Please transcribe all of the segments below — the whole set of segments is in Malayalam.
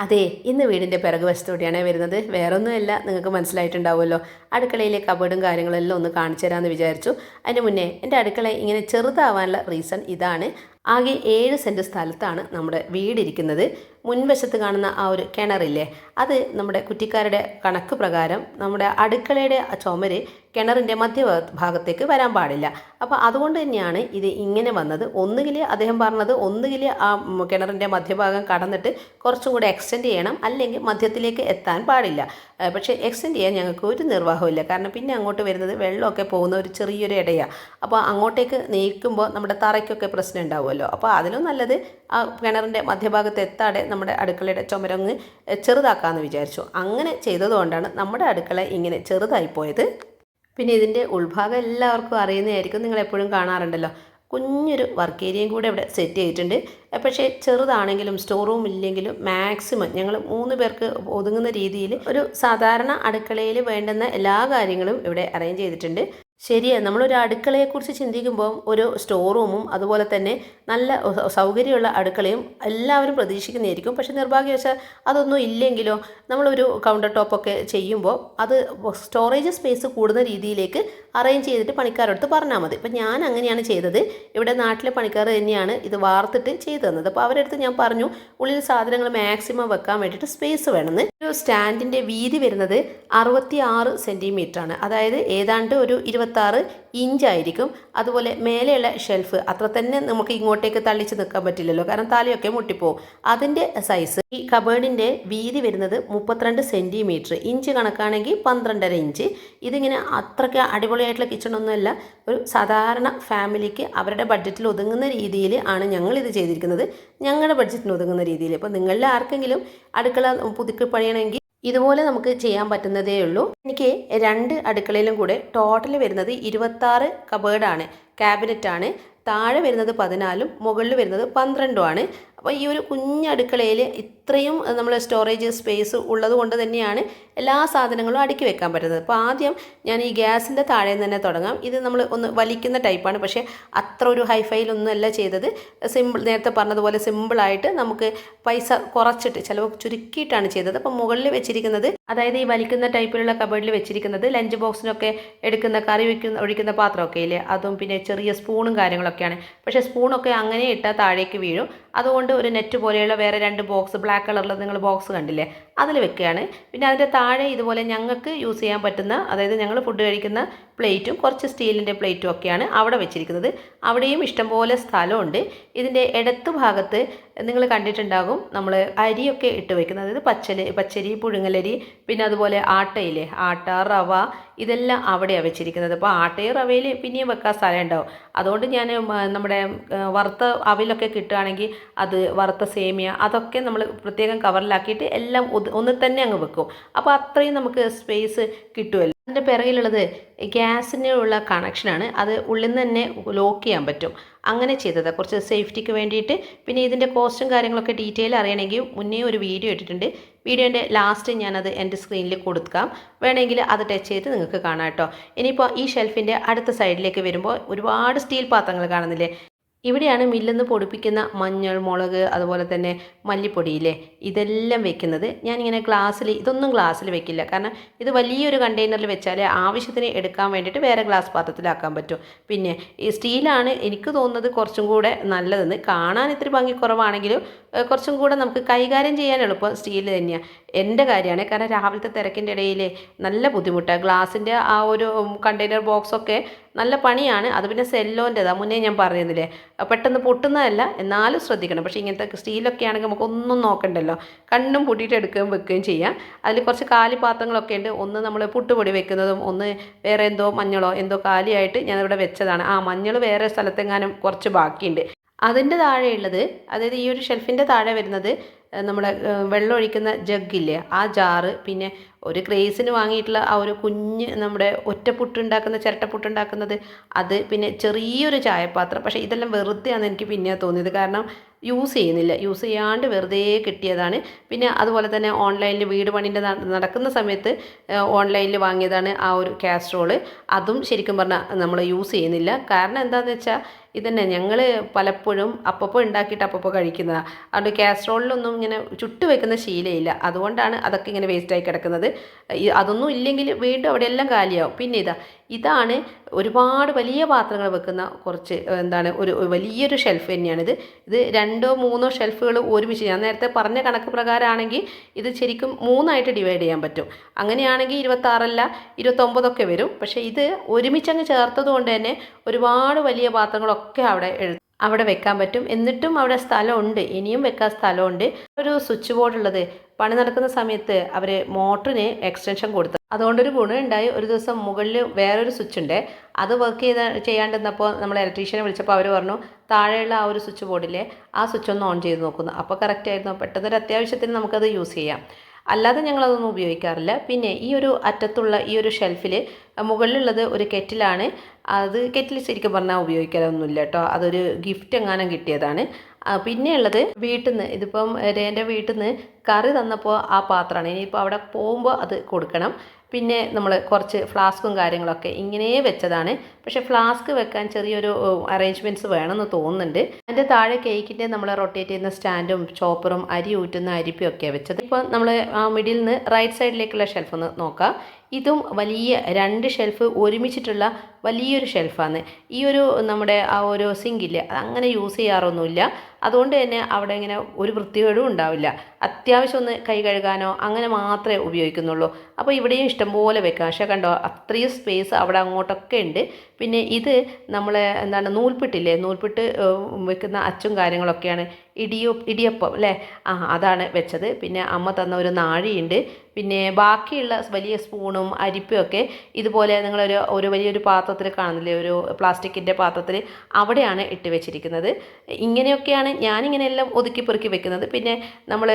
അതെ ഇന്ന് വീടിന്റെ പിറകു വശത്തോടെയാണ് വരുന്നത്. വേറൊന്നുമല്ല നിങ്ങൾക്ക് മനസ്സിലായിട്ടുണ്ടാവുമല്ലോ. അടുക്കളയിലെ കബോർഡും കാര്യങ്ങളെല്ലാം ഒന്ന് കാണിച്ചു തരാമെന്ന് വിചാരിച്ചു. അതിന് മുന്നേ എന്റെ അടുക്കള ഇങ്ങനെ ചെറുതാവാനുള്ള റീസൺ ഇതാണ്. ആകെ ഏഴ് സെന്റ് സ്ഥലത്താണ് നമ്മുടെ വീടിരിക്കുന്നത്. മുൻവശത്ത് കാണുന്ന ആ ഒരു കിണറില്ലേ അത് നമ്മുടെ കുറ്റിക്കാരുടെ കണക്ക് പ്രകാരം നമ്മുടെ അടുക്കളയുടെ ചുമര് കിണറിന്റെ മധ്യ ഭാഗത്തേക്ക് വരാൻ പാടില്ല. അപ്പോൾ അതുകൊണ്ട് തന്നെയാണ് ഇത് ഇങ്ങനെ വന്നത്. ഒന്നുകിൽ അദ്ദേഹം പറഞ്ഞത് ഒന്നുകിൽ ആ കിണറിന്റെ മധ്യഭാഗം കടന്നിട്ട് കുറച്ചും കൂടെ എക്സ്റ്റെൻഡ് ചെയ്യണം. അല്ലെങ്കിൽ മധ്യത്തിലേക്ക് എത്താൻ പാടില്ല. പക്ഷേ എക്സ്റ്റെൻഡ് ചെയ്യാൻ ഞങ്ങൾക്ക് ഒരു നിർവാഹമില്ല കാരണം പിന്നെ അങ്ങോട്ട് വരുന്നത് വെള്ളമൊക്കെ പോകുന്ന ഒരു ചെറിയൊരു ഇടയാണ് അപ്പോൾ അങ്ങോട്ടേക്ക് നീക്കുമ്പോൾ നമ്മുടെ തറയ്ക്കൊക്കെ പ്രശ്നം ഉണ്ടാവുമല്ലോ. അപ്പോൾ അതിലും നല്ലത് ആ കിണറിന്റെ മധ്യഭാഗത്ത് എത്താതെ നമ്മുടെ അടുക്കളയുടെ ചുമരങ്ങ് ചെറുതാക്കാമെന്ന് വിചാരിച്ചു. അങ്ങനെ ചെയ്തതുകൊണ്ടാണ് നമ്മുടെ അടുക്കള ഇങ്ങനെ ചെറുതായിപ്പോയത് പിന്നെ ഇതിന്റെ ഉൾഭാഗം എല്ലാവർക്കും അറിയുന്നതായിരിക്കും. നിങ്ങൾ എപ്പോഴും കാണാറുണ്ടല്ലോ. കുഞ്ഞൊരു വർക്ക് ഏരിയയും കൂടെ ഇവിടെ സെറ്റ് ചെയ്തിട്ടുണ്ട്. പക്ഷേ ചെറുതാണെങ്കിലും സ്റ്റോർ റൂം ഇല്ലെങ്കിലും മാക്സിമം ഞങ്ങൾ മൂന്ന് പേർക്ക് ഒതുങ്ങുന്ന രീതിയിൽ ഒരു സാധാരണ അടുക്കളയിൽ വേണ്ടുന്ന എല്ലാ കാര്യങ്ങളും ഇവിടെ അറേഞ്ച് ചെയ്തിട്ടുണ്ട്. ശരിയാണ് നമ്മളൊരു അടുക്കളയെക്കുറിച്ച് ചിന്തിക്കുമ്പോൾ ഒരു സ്റ്റോർ റൂമും അതുപോലെ തന്നെ നല്ല സൗകര്യമുള്ള അടുക്കളയും എല്ലാവരും പ്രതീക്ഷിക്കുന്നതായിരിക്കും. പക്ഷേ നിർഭാഗ്യവശാൽ അതൊന്നും ഇല്ലെങ്കിലോ നമ്മളൊരു കൗണ്ടർ ടോപ്പൊക്കെ ചെയ്യുമ്പോൾ അത് സ്റ്റോറേജ് സ്പേസ് കൂടുന്ന രീതിയിലേക്ക് അറേഞ്ച് ചെയ്തിട്ട് പണിക്കാരടുത്ത് പറഞ്ഞാൽ മതി. ഇപ്പം ഞാൻ അങ്ങനെയാണ് ചെയ്തത്. ഇവിടെ നാട്ടിലെ പണിക്കാർ തന്നെയാണ് ഇത് വാർത്തിട്ട് ചെയ്തു തന്നത്. അപ്പോൾ അവരടുത്ത് ഞാൻ പറഞ്ഞു ഉള്ളിൽ സാധനങ്ങൾ മാക്സിമം വെക്കാൻ വേണ്ടിയിട്ട് സ്പേസ് വേണമെന്ന്. ഒരു സ്റ്റാൻഡിന്റെ വീതി വരുന്നത് അറുപത്തി ആറ് സെന്റിമീറ്റർ ആണ്. അതായത് ഏതാണ്ട് ഒരു ഇരുപത്താറ് ഇഞ്ചായിരിക്കും അതുപോലെ മേലെയുള്ള ഷെൽഫ് അത്ര തന്നെ നമുക്ക് ഇങ്ങോട്ടേക്ക് തള്ളിച്ച് നിൽക്കാൻ പറ്റില്ലല്ലോ. കാരണം തലയൊക്കെ മുട്ടിപ്പോവും. അതിന്റെ സൈസ് ഈ കബേർഡിന്റെ വീതി വരുന്നത് മുപ്പത്തിരണ്ട് സെന്റിമീറ്റർ ഇഞ്ച് കണക്കാണെങ്കിൽ പന്ത്രണ്ടര ഇഞ്ച് ഇതിങ്ങനെ അത്രയ്ക്ക് അടിപൊളിയായിട്ടുള്ള കിച്ചണൊന്നുമല്ല ഒരു സാധാരണ ഫാമിലിക്ക് അവരുടെ ബഡ്ജറ്റിൽ ഒതുങ്ങുന്ന രീതിയിൽ ആണ് ഞങ്ങൾ ഇത് ചെയ്തിരിക്കുന്നത്. ഞങ്ങളുടെ ബഡ്ജറ്റിന് ഒതുങ്ങുന്ന രീതിയിൽ. അപ്പോൾ നിങ്ങളിൽ ആർക്കെങ്കിലും അടുക്കള പുതുക്കി പണിയണമെങ്കിൽ ഇതുപോലെ നമുക്ക് ചെയ്യാൻ പറ്റുന്നതേ ഉള്ളൂ. എനിക്ക് രണ്ട് അടുക്കളയിലും കൂടെ ടോട്ടൽ വരുന്നത് ഇരുപത്താറ് കബേർഡാണ് ക്യാബിനറ്റാണ് താഴെ വരുന്നത് പതിനാലും മുകളിൽ വരുന്നത് പന്ത്രണ്ടുമാണ് അപ്പോൾ ഈ ഒരു കുഞ്ഞടുക്കളയിൽ ഇത്രയും നമ്മൾ സ്റ്റോറേജ് സ്പേസ് ഉള്ളത് കൊണ്ട് തന്നെയാണ് എല്ലാ സാധനങ്ങളും അടുക്കി വെക്കാൻ പറ്റുന്നത്. അപ്പോൾ ആദ്യം ഞാൻ ഈ ഗ്യാസിന്റെ താഴെ തന്നെ തുടങ്ങാം. ഇത് നമ്മൾ ഒന്ന് വലിക്കുന്ന ടൈപ്പാണ്. പക്ഷേ അത്ര ഒരു ഹൈഫൈലൊന്നും അല്ല ചെയ്തത്. സിമ്പിൾ നേരത്തെ പറഞ്ഞതുപോലെ സിമ്പിളായിട്ട് നമുക്ക് പൈസ കുറച്ചിട്ട് ചിലവ് ചുരുക്കിയിട്ടാണ് ചെയ്തത്. അപ്പോൾ മുകളിൽ വെച്ചിരിക്കുന്നത് അതായത് ഈ വലിക്കുന്ന ടൈപ്പിലുള്ള കബേർഡിൽ വെച്ചിരിക്കുന്നത് ലഞ്ച് ബോക്സിനൊക്കെ എടുക്കുന്ന കറി വയ്ക്കുന്ന ഒഴിക്കുന്ന പാത്രമൊക്കെ ഇല്ലേ? അതും പിന്നെ ചെറിയ സ്പൂണും കാര്യങ്ങളൊക്കെയാണ്. പക്ഷേ സ്പൂണൊക്കെ അങ്ങനെ ഇട്ടാൽ താഴേക്ക് വീഴും. അതുകൊണ്ട് ഒരു നെറ്റ് പോലെയുള്ള വേറെ രണ്ട് ബോക്സ് ബ്ലാക്ക് കളറിൽ നിങ്ങൾ ബോക്സ് കണ്ടില്ലേ? അതിൽ വെക്കുകയാണ്. പിന്നെ അതിന്റെ താഴെ ഇതുപോലെ ഞങ്ങൾക്ക് യൂസ് ചെയ്യാൻ പറ്റുന്ന അതായത് ഞങ്ങൾ ഫുഡ് കഴിക്കുന്ന പ്ലേറ്റും കുറച്ച് സ്റ്റീലിന്റെ പ്ലേറ്റും ഒക്കെയാണ് അവിടെ വെച്ചിരിക്കുന്നത്. അവിടെയും ഇഷ്ടംപോലെ സ്ഥലമുണ്ട്. ഇതിന്റെ ഇടത്ത് ഭാഗത്ത് നിങ്ങൾ കണ്ടിട്ടുണ്ടാകും നമ്മൾ അരിയൊക്കെ ഇട്ട് വെക്കുന്നത്. അതായത് പച്ചരി പച്ചരി പുഴുങ്ങലരി പിന്നെ അതുപോലെ ആട്ടയില്ലേ? ആട്ട റവ ഇതെല്ലാം അവിടെയാണ് വെച്ചിരിക്കുന്നത്. അപ്പോൾ ആട്ടയും റവയിൽ പിന്നെയും വെക്കാൻ സ്ഥലം ഉണ്ടാവും. അതുകൊണ്ട് ഞാൻ നമ്മുടെ വറുത്ത അവിലൊക്കെ കിട്ടുകയാണെങ്കിൽ അത് വറുത്ത സേമിയ അതൊക്കെ നമ്മൾ പ്രത്യേകം കവറിലാക്കിയിട്ട് എല്ലാം ഒന്നിൽ ഒന്ന് തന്നെ അങ്ങ് വെക്കും. അപ്പോൾ അത്രയും നമുക്ക് സ്പേസ് കിട്ടുമല്ലോ. അതിന്റെ പിറകിലുള്ളത് ഗ്യാസിനുള്ള കണക്ഷനാണ് അത് ഉള്ളിൽ നിന്ന് തന്നെ ലോക്ക് ചെയ്യാൻ പറ്റും. അങ്ങനെ ചെയ്തത്. കുറച്ച് സേഫ്റ്റിക്ക് വേണ്ടിയിട്ട്. പിന്നെ ഇതിന്റെ കോസ്റ്റും കാര്യങ്ങളൊക്കെ ഡീറ്റെയിൽ അറിയണമെങ്കിൽ മുന്നേ ഒരു വീഡിയോ ഇട്ടിട്ടുണ്ട്. വീഡിയോന്റെ ലാസ്റ്റ് ഞാനത് എന്റെ സ്ക്രീനിൽ കൊടുക്കാം. വേണമെങ്കിൽ അത് ടച്ച് ചെയ്ത് നിങ്ങൾക്ക് കാണാം കേട്ടോ. ഇനിയിപ്പോൾ ഈ ഷെൽഫിന്റെ അടുത്ത സൈഡിലേക്ക് വരുമ്പോൾ ഒരുപാട് സ്റ്റീൽ പാത്രങ്ങൾ കാണുന്നില്ലേ? ഇവിടെയാണ് മില്ലെന്ന് പൊടിപ്പിക്കുന്ന മഞ്ഞൾ മുളക് അതുപോലെ തന്നെ മല്ലിപ്പൊടിയില്ലേ ഇതെല്ലാം വെക്കുന്നത് ഞാനിങ്ങനെ ഗ്ലാസ്സിൽ ഇതൊന്നും ഗ്ലാസ്സിൽ വെക്കില്ല. കാരണം ഇത് വലിയൊരു കണ്ടെയ്നറിൽ വെച്ചാൽ ആവശ്യത്തിന് എടുക്കാൻ വേണ്ടിയിട്ട് വേറെ ഗ്ലാസ് പാത്രത്തിലാക്കാൻ പറ്റും. പിന്നെ ഈ സ്റ്റീലാണ് എനിക്ക് തോന്നുന്നത് കുറച്ചും കൂടെ നല്ലതെന്ന്. കാണാൻ ഇത്തിരി ഭംഗി കുറവാണെങ്കിലും കുറച്ചും കൂടെ നമുക്ക് കൈകാര്യം ചെയ്യാൻ എളുപ്പം സ്റ്റീൽ തന്നെയാണ് എന്റെ കാര്യമാണ്. കാരണം രാവിലത്തെ തിരക്കിന്റെ ഇടയിൽ നല്ല ബുദ്ധിമുട്ടാണ് ഗ്ലാസിന്റെ ആ ഒരു കണ്ടെയ്നർ ബോക്സൊക്കെ നല്ല പണിയാണ്. അത് പിന്നെ സെല്ലോന്റെതാണ് മുന്നേ ഞാൻ പറയുന്നില്ലേ പെട്ടെന്ന് പൊട്ടുന്നതല്ല എന്നാലും ശ്രദ്ധിക്കണം. പക്ഷേ ഇങ്ങനത്തെ സ്റ്റീലൊക്കെ ആണെങ്കിൽ നമുക്ക് ഒന്നും നോക്കണ്ടല്ലോ. കണ്ണും പൂട്ടിയിട്ട് എടുക്കുകയും വെക്കുകയും ചെയ്യാം. അതിൽ കുറച്ച് കാലി പാത്രങ്ങളൊക്കെ ഉണ്ട്. ഒന്ന് നമ്മൾ പുട്ടുപൊടി വെക്കുന്നതും ഒന്ന് വേറെ എന്തോ മഞ്ഞളോ എന്തോ കാലിയായിട്ട് ഞാനിവിടെ വെച്ചതാണ്. ആ മഞ്ഞൾ വേറെ സ്ഥലത്തെങ്ങാനും കുറച്ച് ബാക്കിയുണ്ട്. അതിന്റെ താഴെയുള്ളത് അതായത് ഈ ഒരു ഷെൽഫിന്റെ താഴെ വരുന്നത് നമ്മുടെ വെള്ളം ഒഴിക്കുന്ന ജഗ്ഗില്ലേ ആ ജാറ് പിന്നെ ഒരു ക്രേസിന് വാങ്ങിയിട്ടുള്ള ആ ഒരു കുഞ്ഞ് നമ്മുടെ ഒറ്റപ്പുട്ടുണ്ടാക്കുന്ന ചിരട്ടപ്പുട്ടുണ്ടാക്കുന്നത് അത് പിന്നെ ചെറിയൊരു ചായപാത്രം. പക്ഷേ ഇതെല്ലാം വെറുതെയാണ് എനിക്ക് പിന്നെ തോന്നിയത്. കാരണം യൂസ് ചെയ്യുന്നില്ല. യൂസ് ചെയ്യാണ്ട് വെറുതെ കിട്ടിയതാണ്. പിന്നെ അതുപോലെ തന്നെ ഓൺലൈനിൽ വീട് പണിന്റെ നടക്കുന്ന സമയത്ത് ഓൺലൈനിൽ വാങ്ങിയതാണ് ആ ഒരു കാസ്ട്രോൾ അതും ശരിക്കും പറഞ്ഞാൽ നമ്മൾ യൂസ് ചെയ്യുന്നില്ല. കാരണം എന്താണെന്ന് വെച്ചാൽ ഇതന്നെ ഞങ്ങൾ പലപ്പോഴും അപ്പപ്പോൾ ഉണ്ടാക്കിയിട്ട് അപ്പപ്പോൾ കഴിക്കുന്നതാണ് അതുകൊണ്ട് കാസ്ട്രോളിലൊന്നും ഇങ്ങനെ ചുട്ടുവെക്കുന്ന ശീലമില്ല അതുകൊണ്ടാണ് അതൊക്കെ ഇങ്ങനെ വേസ്റ്റായി കിടക്കുന്നത്. അതൊന്നും ഇല്ലെങ്കിൽ വീണ്ടും അവിടെ എല്ലാം കാലിയാവും. പിന്നെ ഇതാ ഇതാണ് ഒരുപാട് വലിയ പാത്രങ്ങൾ വെക്കുന്ന കുറച്ച് എന്താണ് ഒരു വലിയൊരു ഷെൽഫ് തന്നെയാണിത്. ഇത് രണ്ടോ മൂന്നോ ഷെൽഫുകൾ ഒരുമിച്ച് ഞാൻ നേരത്തെ പറഞ്ഞ കണക്ക് പ്രകാരമാണെങ്കിൽ ഇത് ശരിക്കും മൂന്നായിട്ട് ഡിവൈഡ് ചെയ്യാൻ പറ്റും. അങ്ങനെയാണെങ്കിൽ ഇരുപത്താറല്ല ഇരുപത്തൊമ്പതൊക്കെ വരും. പക്ഷേ ഇത് ഒരുമിച്ചങ്ങ് ചേർത്തത് കൊണ്ട് തന്നെ ഒരുപാട് വലിയ പാത്രങ്ങളൊക്കെ അവിടെ അവിടെ വെക്കാൻ പറ്റും. എന്നിട്ടും അവിടെ സ്ഥലമുണ്ട്. ഇനിയും വെക്കാൻ സ്ഥലമുണ്ട്. ഒരു സ്വിച്ച് ബോർഡ് ഉള്ളത് പണി നടക്കുന്ന സമയത്ത് അവർ മോട്ടറിന് എക്സ്റ്റൻഷൻ കൊടുത്തു. അതുകൊണ്ടൊരു ഗുണം ഉണ്ടായി. ഒരു ദിവസം മുകളിൽ വേറൊരു സ്വിച്ച് ഉണ്ട്. അത് വർക്ക് ചെയ്ത ചെയ്യാണ്ടിരുന്നപ്പോൾ നമ്മൾ ഇലക്ട്രീഷ്യനെ വിളിച്ചപ്പോൾ അവർ പറഞ്ഞു താഴെയുള്ള ആ ഒരു സ്വിച്ച് ബോർഡിലെ ആ സ്വിച്ച് ഒന്ന് ഓൺ ചെയ്ത് നോക്കുന്നു. അപ്പോൾ കറക്റ്റ് ആയിരുന്നു. പെട്ടെന്നൊരു അത്യാവശ്യത്തിന് നമുക്കത് യൂസ് ചെയ്യാം. അല്ലാതെ ഞങ്ങളതൊന്നും ഉപയോഗിക്കാറില്ല. പിന്നെ ഈ ഒരു അറ്റത്തുള്ള ഈ ഒരു ഷെൽഫിൽ മുകളിലുള്ളത് ഒരു കെറ്റിലാണ്. അത് കെറ്റിൽ ശരിക്കും പറഞ്ഞാൽ ഉപയോഗിക്കാനൊന്നുമില്ല കേട്ടോ. അതൊരു ഗിഫ്റ്റ് എങ്ങാനും കിട്ടിയതാണ്. പിന്നെയുള്ളത് വീട്ടിൽ നിന്ന് ഇതിപ്പം എന്റെ വീട്ടിൽ നിന്ന് കറി തന്നപ്പോൾ ആ പാത്രമാണ്. ഇനിയിപ്പോൾ അവിടെ പോകുമ്പോൾ അത് കൊടുക്കണം. പിന്നെ നമ്മൾ കുറച്ച് ഫ്ലാസ്കും കാര്യങ്ങളൊക്കെ ഇങ്ങനെ വെച്ചതാണ്. പക്ഷേ ഫ്ലാസ്ക് വെക്കാൻ ചെറിയൊരു അറേഞ്ച്മെന്റ്സ് വേണമെന്ന് തോന്നുന്നുണ്ട്. അതിന്റെ താഴെ കേക്കിന്റെ നമ്മൾ റൊട്ടേറ്റ് ചെയ്യുന്ന സ്റ്റാൻഡും ചോപ്പറും അരി ഊറ്റുന്ന അരിപ്പിയൊക്കെയാണ് വെച്ചത്. ഇപ്പോൾ നമ്മൾ ആ മിഡിൽ നിന്ന് റൈറ്റ് സൈഡിലേക്കുള്ള ഷെൽഫ് ഒന്ന് നോക്കാം. ഇതും വലിയ രണ്ട് ഷെൽഫ് ഒരുമിച്ചിട്ടുള്ള വലിയൊരു ഷെൽഫാണ് ഈ ഒരു നമ്മുടെ ആ ഒരു സിങ്കില്ലേ അങ്ങനെ യൂസ് ചെയ്യാറൊന്നുമില്ല. അതുകൊണ്ട് തന്നെ അവിടെ ഇങ്ങനെ ഒരു വൃത്തികേടും ഉണ്ടാവില്ല. അത്യാവശ്യം ഒന്ന് കൈ കഴുകാനോ അങ്ങനെ മാത്രമേ ഉപയോഗിക്കുന്നുള്ളൂ. അപ്പോൾ ഇവിടെയും ഇഷ്ടംപോലെ വെക്കാം. പക്ഷേ കണ്ടോ അത്രയും സ്പേസ് അവിടെ അങ്ങോട്ടൊക്കെ ഉണ്ട്. പിന്നെ ഇത് നമ്മളെ എന്താണ് നൂൽപ്പിട്ടില്ലേ നൂൽപ്പിട്ട് വെക്കുന്ന അച്ചും കാര്യങ്ങളൊക്കെയാണ് ഇടിയോ ഇടിയപ്പം അല്ലേ? ആ അതാണ് വെച്ചത്. പിന്നെ അമ്മ തന്ന ഒരു നാഴിയുണ്ട്. പിന്നെ ബാക്കിയുള്ള വലിയ സ്പൂണും അരിപ്പുമൊക്കെ ഇതുപോലെ നിങ്ങളൊരു ഒരു വലിയൊരു പാത്രത്തിൽ കാണുന്നില്ലേ? ഒരു പ്ലാസ്റ്റിക്കിന്റെ പാത്രത്തിൽ അവിടെയാണ് ഇട്ട് വെച്ചിരിക്കുന്നത്. ഇങ്ങനെയൊക്കെയാണ് ഞാനിങ്ങനെ എല്ലാം ഒതുക്കി പെറുക്കി വെക്കുന്നത്. പിന്നെ നമ്മൾ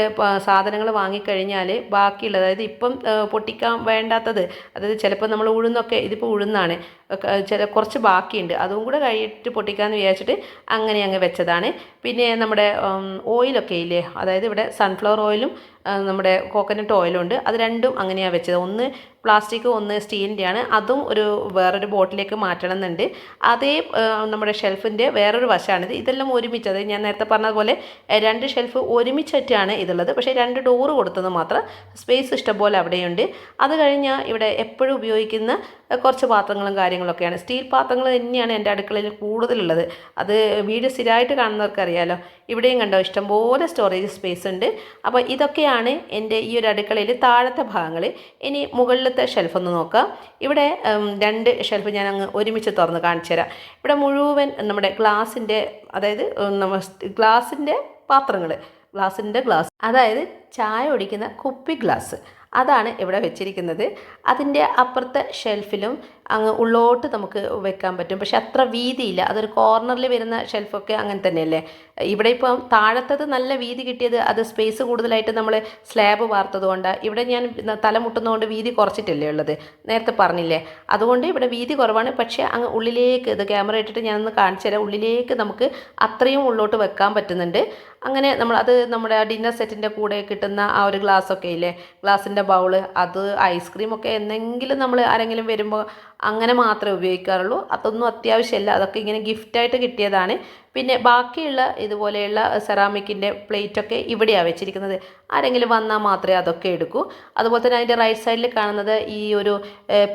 സാധനങ്ങൾ വാങ്ങിക്കഴിഞ്ഞാൽ ബാക്കിയുള്ള അതായത് ഇപ്പം പൊട്ടിക്കാൻ വേണ്ടാത്തത് അതായത് ചിലപ്പോൾ നമ്മൾ ഉഴുന്നൊക്കെ ഇതിപ്പോൾ ഉഴുന്നാണ്. ചില കുറച്ച് ബാക്കിയുണ്ട്. അതും കൂടെ കഴിയിട്ട് പൊട്ടിക്കാമെന്ന് വിചാരിച്ചിട്ട് അങ്ങനെ അങ്ങ് വെച്ചതാണ്. പിന്നെ നമ്മുടെ ഓയിലൊക്കെ ഇല്ലേ? അതായത് ഇവിടെ സൺഫ്ലവർ ഓയിലും നമ്മുടെ കോക്കനട്ട് ഓയിലുണ്ട് അത് രണ്ടും അങ്ങനെയാണ് വെച്ചത്. ഒന്ന് പ്ലാസ്റ്റിക് ഒന്ന് സ്റ്റീലിന്റെയാണ് അതും ഒരു വേറൊരു ബോട്ടിലേക്ക് മാറ്റണം എന്നുണ്ട് അതേ നമ്മുടെ ഷെൽഫിന്റെ വേറൊരു വശമാണിത്. ഇതെല്ലാം ഒരുമിച്ച് അതായത് ഞാൻ നേരത്തെ പറഞ്ഞതുപോലെ രണ്ട് ഷെൽഫ് ഒരുമിച്ചിട്ടാണ് ഇതുള്ളത്. പക്ഷേ രണ്ട് ഡോറ് കൊടുത്തത് മാത്രം സ്പേസ് ഇഷ്ടംപോലെ അവിടെയുണ്ട്. അത് കഴിഞ്ഞാൽ ഇവിടെ എപ്പോഴും ഉപയോഗിക്കുന്ന കുറച്ച് പാത്രങ്ങളും കാര്യങ്ങളൊക്കെയാണ്. സ്റ്റീൽ പാത്രങ്ങൾ തന്നെയാണ് എന്റെ അടുക്കളയിൽ കൂടുതലുള്ളത്. അത് വീട് സ്ഥിരമായിട്ട് കാണുന്നവർക്ക് അറിയാലോ ഇവിടെയും കണ്ടോ ഇഷ്ടംപോലെ സ്റ്റോറേജ് സ്പേസ് ഉണ്ട്. അപ്പോൾ ഇതൊക്കെയാണ് എന്റെ ഈ ഒരു അടുക്കളയിൽ താഴത്തെ ഭാഗങ്ങൾ. ഇനി മുകളിലത്തെ ഷെൽഫ് ഒന്ന് നോക്കാം. ഇവിടെ രണ്ട് ഷെൽഫ് ഞാൻ അങ്ങ് ഒരുമിച്ച് തുറന്ന് കാണിച്ചു തരാം. ഇവിടെ മുഴുവൻ നമ്മുടെ ഗ്ലാസിന്റെ അതായത് നമ്മ ഗ്ലാസിന്റെ പാത്രങ്ങൾ. ഗ്ലാസിന്റെ ഗ്ലാസ് അതായത് ചായ ഒടിക്കുന്ന കുപ്പി ഗ്ലാസ് അതാണ് ഇവിടെ വെച്ചിരിക്കുന്നത്. അതിന്റെ അപ്പുറത്തെ ഷെൽഫിലും അങ്ങ് ഉള്ളോട്ട് നമുക്ക് വെക്കാൻ പറ്റും. പക്ഷെ അത്ര വീതിയില്ല. അതൊരു കോർണറിൽ വരുന്ന ഷെൽഫൊക്കെ അങ്ങനെ തന്നെയല്ലേ? ഇവിടെ ഇപ്പം താഴത്തത് നല്ല വീതി കിട്ടിയത് അത് സ്പേസ് കൂടുതലായിട്ട് നമ്മൾ സ്ലാബ് വാർത്തതുകൊണ്ട് ഇവിടെ ഞാൻ തല മുട്ടുന്നതുകൊണ്ട് വീതി കുറച്ചിട്ടല്ലേ ഉള്ളത്? നേരത്തെ പറഞ്ഞില്ലേ? അതുകൊണ്ട് ഇവിടെ വീതി കുറവാണ്. പക്ഷേ അങ്ങ് ഉള്ളിലേക്ക് ഇത് ക്യാമറ ഇട്ടിട്ട് ഞാനൊന്ന് കാണിച്ചു തരാം. ഉള്ളിലേക്ക് നമുക്ക് അത്രയും ഉള്ളോട്ട് വെക്കാൻ പറ്റുന്നുണ്ട്. അങ്ങനെ നമ്മൾ അത് നമ്മുടെ ഡിന്നർ സെറ്റിന്റെ കൂടെ കിട്ടുന്ന ആ ഒരു ഗ്ലാസ്സൊക്കെ ഇല്ലേ? ഗ്ലാസിന്റെ ബൗൾ അത് ഐസ്ക്രീമൊക്കെ എന്തെങ്കിലും നമ്മൾ ആരെങ്കിലും വരുമ്പോൾ അങ്ങനെ മാത്രമേ ഉപയോഗിക്കാറുള്ളൂ. അതൊന്നും അത്യാവശ്യമല്ല അതൊക്കെ ഇങ്ങനെ ഗിഫ്റ്റായിട്ട് കിട്ടിയതാണ്. പിന്നെ ബാക്കിയുള്ള ഇതുപോലെയുള്ള സെറാമിക്കിന്റെ പ്ലേറ്റൊക്കെ ഇവിടെയാണ് വെച്ചിരിക്കുന്നത്. ആരെങ്കിലും വന്നാൽ മാത്രമേ അതൊക്കെ എടുക്കൂ. അതുപോലെ തന്നെ അതിന്റെ റൈറ്റ് സൈഡിൽ കാണുന്നത് ഈ ഒരു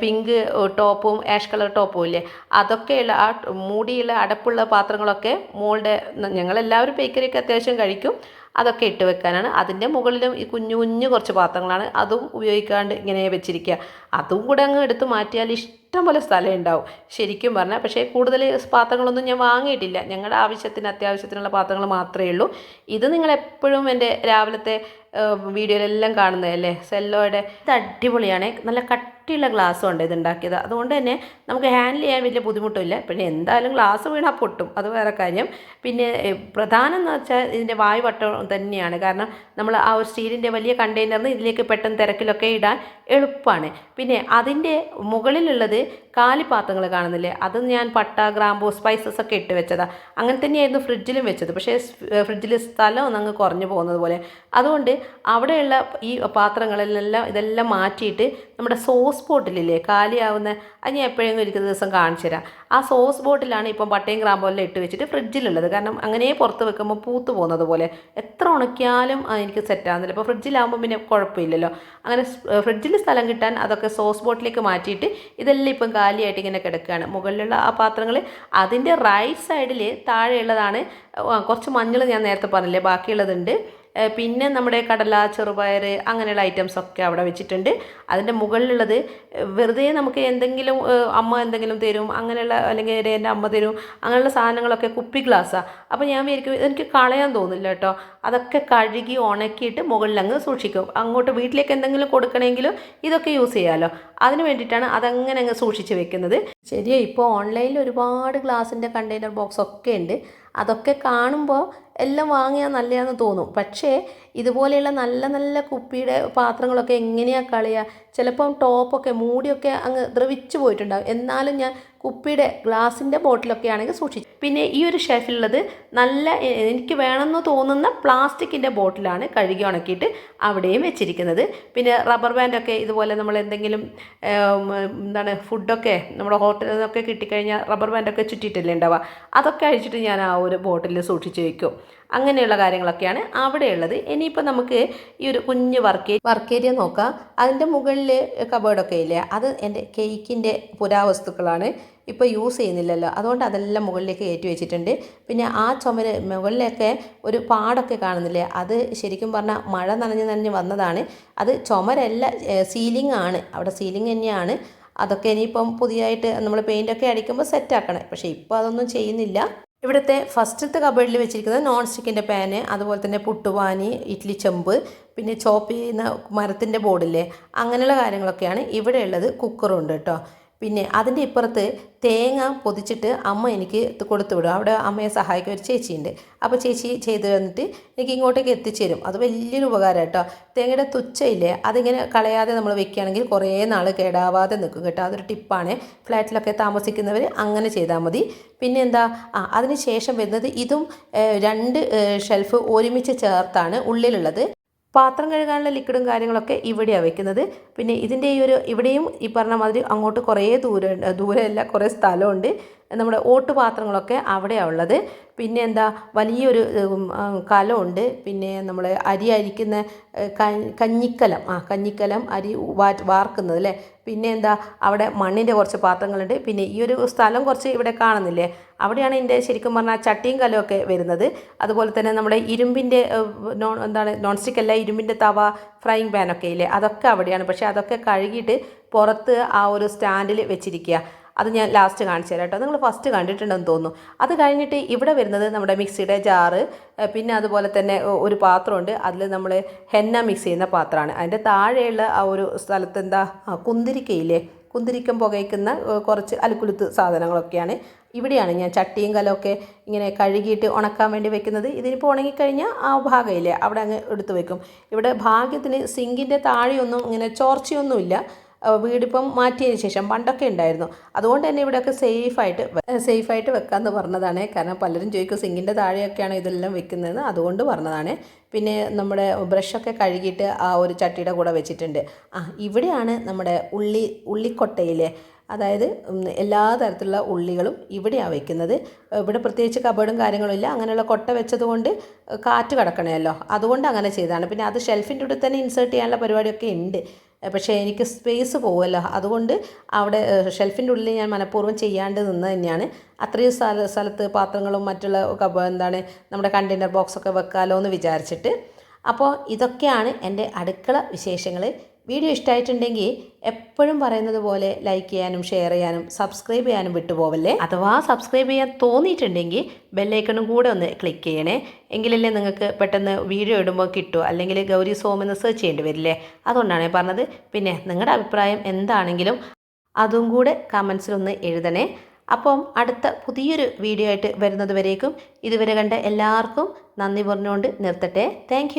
പിങ്ക് ടോപ്പും ആഷ് കളർ ടോപ്പും ഇല്ലേ? അതൊക്കെയുള്ള ആ മൂടിയുള്ള അടപ്പുള്ള പാത്രങ്ങളൊക്കെ മോളുടെ ഞങ്ങളെല്ലാവരും ബേക്കറിയൊക്കെ അത്യാവശ്യം കഴിക്കും. അതൊക്കെ ഇട്ട് വെക്കാനാണ്. അതിന്റെ മുകളിലും ഈ കുഞ്ഞു കുഞ്ഞു കുറച്ച് പാത്രങ്ങളാണ്. അതും ഉപയോഗിക്കാണ്ട് ഇങ്ങനെ വെച്ചിരിക്കുക അതും കൂടെ അങ്ങ് എടുത്ത് മാറ്റിയാൽ ഇഷ്ടം പോലെ സ്ഥലം ഉണ്ടാവും ശരിക്കും പറഞ്ഞാൽ പക്ഷേ കൂടുതൽ പാത്രങ്ങളൊന്നും ഞാൻ വാങ്ങിയിട്ടില്ല. ഞങ്ങളുടെ ആവശ്യത്തിന് അത്യാവശ്യത്തിനുള്ള പാത്രങ്ങൾ മാത്രമേ ഉള്ളൂ. ഇത് നിങ്ങൾ എപ്പോഴും എന്റെ രാവിലത്തെ വീഡിയോയിലെല്ലാം കാണുന്നതല്ലേ? സെല്ലോയുടെ ഇത് അടിപൊളിയാണ്. നല്ല കട്ടി കട്ടിയുള്ള ഗ്ലാസ്സും ഉണ്ട് ഇത് ഉണ്ടാക്കിയത് അതുകൊണ്ട് തന്നെ നമുക്ക് ഹാൻഡിൽ ചെയ്യാൻ വലിയ ബുദ്ധിമുട്ടില്ല പിന്നെ എന്തായാലും ഗ്ലാസ് വീണാൽ പൊട്ടും. അത് വേറെ കാര്യം. പിന്നെ പ്രധാനം എന്ന് വെച്ചാൽ ഇതിന്റെ വായുവട്ടം തന്നെയാണ്. കാരണം നമ്മൾ ആ ഒരു സ്റ്റീലിന്റെ വലിയ കണ്ടെയ്നറിന് ഇതിലേക്ക് പെട്ടെന്ന് തിരക്കിലൊക്കെ ഇടാൻ എളുപ്പമാണ് പിന്നെ അതിന്റെ മുകളിലുള്ളത് കാലിപ്പാത്രങ്ങൾ കാണുന്നില്ലേ? അത് ഞാൻ പട്ട ഗ്രാമ്പൂ സ്പൈസസ് ഒക്കെ ഇട്ട് വെച്ചതാണ് അങ്ങനെ തന്നെയായിരുന്നു ഫ്രിഡ്ജിലും വെച്ചത്. പക്ഷേ ഫ്രിഡ്ജിൽ സ്ഥലം അങ്ങ് കുറഞ്ഞു പോകുന്നത് പോലെ. അതുകൊണ്ട് അവിടെയുള്ള ഈ പാത്രങ്ങളിലെല്ലാം ഇതെല്ലാം മാറ്റിയിട്ട് നമ്മുടെ സോസ് ബോട്ടിലില്ലേ കാലിയാവുന്ന അത് ഞാൻ എപ്പോഴെങ്കിലും ഒരിക്കൽ ദിവസം കാണിച്ചു തരാം. ആ സോസ് ബോട്ടിലാണ് ഇപ്പം പട്ടയും ഗ്രാമ്പും എല്ലാം ഇട്ട് വെച്ചിട്ട് ഫ്രിഡ്ജിലുള്ളത്. കാരണം അങ്ങനെ പുറത്ത് വെക്കുമ്പോൾ പൂത്ത് പോകുന്നത് പോലെ. എത്ര ഉണക്കിയാലും എനിക്ക് സെറ്റാകുന്നില്ല ഇപ്പോൾ ഫ്രിഡ്ജിലാകുമ്പോൾ പിന്നെ കുഴപ്പമില്ലല്ലോ. അങ്ങനെ ഫ്രിഡ്ജിൽ സ്ഥലം കിട്ടാൻ അതൊക്കെ സോസ് ബോട്ടിലേക്ക് മാറ്റിയിട്ട് ഇതെല്ലാം ഇപ്പം കാലിയായിട്ട് ഇങ്ങനെ കിടക്കുകയാണ്. മുകളിലുള്ള ആ പാത്രങ്ങൾ അതിന്റെ റൈറ്റ് സൈഡിൽ താഴെയുള്ളതാണ് കുറച്ച് മഞ്ഞൾ ഞാൻ നേരത്തെ പറഞ്ഞില്ലേ ബാക്കിയുള്ളതുണ്ട്. പിന്നെ നമ്മുടെ കടല ചെറുപയർ അങ്ങനെയുള്ള ഐറ്റംസ് ഒക്കെ അവിടെ വെച്ചിട്ടുണ്ട്. അതിന്റെ മുകളിലുള്ളത് വെറുതെ നമുക്ക് എന്തെങ്കിലും അമ്മ എന്തെങ്കിലും തരും അങ്ങനെയുള്ള അല്ലെങ്കിൽ എന്റെ അമ്മ തരും അങ്ങനെയുള്ള സാധനങ്ങളൊക്കെ കുപ്പി ഗ്ലാസ്സാണ് അപ്പോൾ ഞാൻ വിചാരിക്കും എനിക്ക് കളയാൻ തോന്നില്ല കേട്ടോ. അതൊക്കെ കഴുകി ഉണക്കിയിട്ട് മുകളിൽ അങ്ങ് സൂക്ഷിക്കും. അങ്ങോട്ട് വീട്ടിലേക്ക് എന്തെങ്കിലും കൊടുക്കണമെങ്കിലും ഇതൊക്കെ യൂസ് ചെയ്യാമല്ലോ അതിന് വേണ്ടിയിട്ടാണ് അതങ്ങനെ അങ്ങ് സൂക്ഷിച്ച് വെക്കുന്നത്. ശരിയാ ഇപ്പോൾ ഓൺലൈനിൽ ഒരുപാട് ഗ്ലാസിന്റെ കണ്ടെയ്നർ ബോക്സ് ഒക്കെ ഉണ്ട്. അതൊക്കെ കാണുമ്പോൾ എല്ലാം വാങ്ങിയാൽ നല്ലതാണെന്ന് തോന്നും. പക്ഷേ ഇതുപോലെയുള്ള നല്ല നല്ല കുപ്പിയുടെ പാത്രങ്ങളൊക്കെ എങ്ങനെയാണ് കളയുക? ചിലപ്പം ടോപ്പൊക്കെ മൂടിയൊക്കെ അങ്ങ് ദ്രവിച്ചു പോയിട്ടുണ്ടാകും എന്നാലും ഞാൻ കുപ്പിയുടെ ഗ്ലാസിന്റെ ബോട്ടിലൊക്കെ ആണെങ്കിൽ സൂക്ഷിച്ചു. പിന്നെ ഈ ഒരു ഷെൽഫിലുള്ളത് നല്ല എനിക്ക് വേണമെന്ന് തോന്നുന്ന പ്ലാസ്റ്റിക്കിന്റെ ബോട്ടിലാണ് കഴുകി ഉണക്കിയിട്ട് അവിടെയും വെച്ചിരിക്കുന്നത്. പിന്നെ റബ്ബർ ബാൻഡൊക്കെ ഇതുപോലെ നമ്മൾ എന്തെങ്കിലും എന്താണ് ഫുഡൊക്കെ നമ്മുടെ ഹോട്ടലിൽ നിന്നൊക്കെ കിട്ടിക്കഴിഞ്ഞാൽ റബ്ബർ ബാൻഡൊക്കെ ചുറ്റിയിട്ടല്ലേ ഉണ്ടാവുക? അതൊക്കെ അഴിച്ചിട്ട് ഞാൻ ആ ഒരു ബോട്ടിൽ സൂക്ഷിച്ച് വെക്കും. അങ്ങനെയുള്ള കാര്യങ്ങളൊക്കെയാണ് അവിടെ അവിടെയുള്ളത്. ഇനിയിപ്പോൾ നമുക്ക് ഈ ഒരു കുഞ്ഞ് വർക്ക് വർക്ക് ഏരിയ നോക്കാം അതിന്റെ മുകളിൽ കബേർഡൊക്കെ ഇല്ലേ? അത് എന്റെ കേക്കിന്റെ പുരാവസ്തുക്കളാണ്. ഇപ്പോൾ യൂസ് ചെയ്യുന്നില്ലല്ലോ. അതുകൊണ്ട് അതെല്ലാം മുകളിലേക്ക് കയറ്റി വെച്ചിട്ടുണ്ട്. പിന്നെ ആ ചുമര് മുകളിലൊക്കെ ഒരു പാടൊക്കെ കാണുന്നില്ലേ? അത് ശരിക്കും പറഞ്ഞാൽ മഴ നനഞ്ഞ് നനഞ്ഞ് വന്നതാണ്. അത് ചുമരല്ല സീലിംഗ് ആണ്. അവിടെ സീലിംഗ് തന്നെയാണ്. അതൊക്കെ ഇനിയിപ്പം പുതിയതായിട്ട് നമ്മൾ പെയിന്റൊക്കെ അടിക്കുമ്പോൾ സെറ്റാക്കണം പക്ഷേ ഇപ്പോൾ അതൊന്നും ചെയ്യുന്നില്ല. ഇവിടുത്തെ ഫസ്റ്റത്തെ കബേഡിൽ വെച്ചിരിക്കുന്നത് നോൺ സ്റ്റിക്കിന്റെ പാന് അതുപോലെ തന്നെ പുട്ടുപാനി ഇഡ്ലി ചെമ്പ് പിന്നെ ചോപ്പ് ചെയ്യുന്ന മരത്തിന്റെ ബോർഡില്ലേ അങ്ങനെയുള്ള കാര്യങ്ങളൊക്കെയാണ് ഇവിടെ ഉള്ളത്. കുക്കറും ഉണ്ട് കേട്ടോ പിന്നെ അതിന്റെ ഇപ്പുറത്ത് തേങ്ങ പൊതിച്ചിട്ട് അമ്മ എനിക്ക് കൊടുത്തു വിടും. അവിടെ അമ്മയെ സഹായിക്കുന്ന ഒരു ചേച്ചിയുണ്ട്. അപ്പോൾ ചേച്ചി ചെയ്ത് തന്നിട്ട് എനിക്ക് ഇങ്ങോട്ടേക്ക് എത്തിച്ചു തരും അത് വലിയൊരു ഉപകാരം കേട്ടോ. തേങ്ങയുടെ തുച്ചയില്ലേ അതിങ്ങനെ കളയാതെ നമ്മൾ വെക്കുകയാണെങ്കിൽ കുറേ നാൾ കേടാവാതെ നിൽക്കും കേട്ടോ. അതൊരു ടിപ്പാണ്. ഫ്ലാറ്റിലൊക്കെ താമസിക്കുന്നവർ അങ്ങനെ ചെയ്താൽ മതി. പിന്നെ എന്താ? ആ അതിന് ശേഷം വരുന്നത് ഇതും രണ്ട് ഷെൽഫ് ഒരുമിച്ച് ചേർത്താണ് ഉള്ളിലുള്ളത്. പാത്രം കഴുകാനുള്ള ലിക്വിഡും കാര്യങ്ങളൊക്കെ ഇവിടെയാണ് വെക്കുന്നത്. പിന്നെ ഇതിന്റെ ഈ ഒരു ഇവിടെയും ഈ പറഞ്ഞ മാതിരി അങ്ങോട്ട് കുറേ ദൂരം ദൂരമല്ല കുറേ സ്ഥലമുണ്ട്. നമ്മുടെ ഓട്ട് പാത്രങ്ങളൊക്കെ അവിടെയാണ് ഉള്ളത്. പിന്നെ എന്താ വലിയൊരു കലമുണ്ട്. പിന്നെ നമ്മൾ അരി അരിക്കുന്ന കഞ്ഞിക്കലം. ആ കഞ്ഞിക്കലം അരി വാർക്കുന്നത് അല്ലേ? പിന്നെ എന്താ അവിടെ മണ്ണിന്റെ കുറച്ച് പാത്രങ്ങളുണ്ട്. പിന്നെ ഈ ഒരു സ്ഥലം കുറച്ച് ഇവിടെ കാണുന്നില്ലേ? അവിടെയാണ് എന്റെ ശരിക്കും പറഞ്ഞാൽ ചട്ടിയും കലമൊക്കെ വരുന്നത്. അതുപോലെ തന്നെ നമ്മുടെ ഇരുമ്പിന്റെ നോൺ എന്താണ് നോൺ സ്റ്റിക്ക് അല്ല ഇരുമ്പിന്റെ തവ ഫ്രൈയിങ് പാനൊക്കെ ഇല്ലേ? അതൊക്കെ അവിടെയാണ്. പക്ഷേ അതൊക്കെ കഴുകിയിട്ട് പുറത്ത് ആ ഒരു സ്റ്റാൻഡിൽ വെച്ചിരിക്കുക. അത് ഞാൻ ലാസ്റ്റ് കാണിച്ചു തരാം കേട്ടോ. നിങ്ങൾ ഫസ്റ്റ് കണ്ടിട്ടുണ്ടെന്ന് തോന്നുന്നു. അത് കഴിഞ്ഞിട്ട് ഇവിടെ വരുന്നത് നമ്മുടെ മിക്സിയുടെ ജാറ് പിന്നെ അതുപോലെ തന്നെ ഒരു പാത്രമുണ്ട്. അതിൽ നമ്മൾ ഹെന്ന മിക്സ് ചെയ്യുന്ന പാത്രമാണ്. അതിന്റെ താഴെയുള്ള ആ ഒരു സ്ഥലത്ത് എന്താ കുന്തിരിക്കയില്ലേ? കുന്തിരിക്കം പുകയ്ക്കുന്ന കുറച്ച് അലുക്കുലുത്ത് സാധനങ്ങളൊക്കെയാണ്. ഇവിടെയാണ് ഞാൻ ചട്ടിയും കലമൊക്കെ ഇങ്ങനെ കഴുകിയിട്ട് ഉണക്കാൻ വേണ്ടി വെക്കുന്നത്. ഇതിനിപ്പോൾ ഉണങ്ങിക്കഴിഞ്ഞാൽ ആ ഭാഗമില്ലേ അവിടെ അങ്ങ് എടുത്തു വെക്കും. ഇവിടെ ഭാഗ്യത്തിന് സിങ്കിന്റെ താഴെയൊന്നും ഇങ്ങനെ ചോർച്ചയൊന്നുമില്ല. വീടിപ്പം മാറ്റിയതിന് ശേഷം പണ്ടൊക്കെ ഉണ്ടായിരുന്നു. അതുകൊണ്ട് തന്നെ ഇവിടെയൊക്കെ സേഫായിട്ട് സേഫായിട്ട് വെക്കാമെന്ന് പറഞ്ഞതാണ്. കാരണം പലരും ചോദിക്കും സിങ്കിന്റെ താഴെയൊക്കെയാണ് ഇതെല്ലാം വെക്കുന്നതെന്ന്? അതുകൊണ്ട് പറഞ്ഞതാണ്. പിന്നെ നമ്മുടെ ബ്രഷൊക്കെ കഴുകിയിട്ട് ആ ഒരു ചട്ടിയുടെ കൂടെ വെച്ചിട്ടുണ്ട്. ആ ഇവിടെയാണ് നമ്മുടെ ഉള്ളി ഉള്ളിക്കൊട്ടയിലെ അതായത് എല്ലാ തരത്തിലുള്ള ഉള്ളികളും ഇവിടെയാണ് വെക്കുന്നത്. ഇവിടെ പ്രത്യേകിച്ച് കബേർഡും കാര്യങ്ങളും ഇല്ല. അങ്ങനെയുള്ള കൊട്ട വെച്ചതുകൊണ്ട് കാറ്റ് കടക്കണമല്ലോ. അതുകൊണ്ട് അങ്ങനെ ചെയ്തതാണ്. പിന്നെ അത് ഷെൽഫിന്റെ ഉള്ളിൽ തന്നെ ഇൻസേർട്ട് ചെയ്യാനുള്ള പരിപാടിയൊക്കെ ഉണ്ട്. പക്ഷേ എനിക്ക് സ്പേസ് പോകുമല്ലോ അതുകൊണ്ട് അവിടെ ഷെൽഫിന്റെ ഉള്ളിൽ ഞാൻ മനഃപൂർവം ചെയ്യാണ്ട് നിന്ന് തന്നെയാണ്. അത്രയും സ്ഥല സ്ഥലത്ത് പാത്രങ്ങളും മറ്റുള്ള എന്താണ് നമ്മുടെ കണ്ടെയ്നർ ബോക്സൊക്കെ വെക്കാമല്ലോ എന്ന് വിചാരിച്ചിട്ട്. അപ്പോൾ ഇതൊക്കെയാണ് എന്റെ അടുക്കള വിശേഷങ്ങൾ വീഡിയോ ഇഷ്ടമായിട്ടുണ്ടെങ്കിൽ എപ്പോഴും പറയുന്നത് പോലെ ലൈക്ക് ചെയ്യാനും ഷെയർ ചെയ്യാനും സബ്സ്ക്രൈബ് ചെയ്യാനും വിട്ടുപോവല്ലേ? അഥവാ സബ്സ്ക്രൈബ് ചെയ്യാൻ തോന്നിയിട്ടുണ്ടെങ്കിൽ ബെല്ലൈക്കണും കൂടെ ഒന്ന് ക്ലിക്ക് ചെയ്യണേ. എങ്കിലല്ലേ നിങ്ങൾക്ക് പെട്ടെന്ന് വീഡിയോ ഇടുമ്പോൾ കിട്ടുമോ അല്ലെങ്കിൽ ഗൗരി സോം എന്ന് സെർച്ച് ചെയ്യേണ്ടി വരില്ലേ? അതുകൊണ്ടാണ് ഞാൻ പറഞ്ഞത്. പിന്നെ നിങ്ങളുടെ അഭിപ്രായം എന്താണെങ്കിലും അതും കൂടെ കമൻസിലൊന്ന് എഴുതണേ. അപ്പം അടുത്ത പുതിയൊരു വീഡിയോ ആയിട്ട് വരുന്നത് വരേക്കും. ഇതുവരെ കണ്ട എല്ലാവർക്കും നന്ദി പറഞ്ഞുകൊണ്ട് നിർത്തട്ടെ. താങ്ക്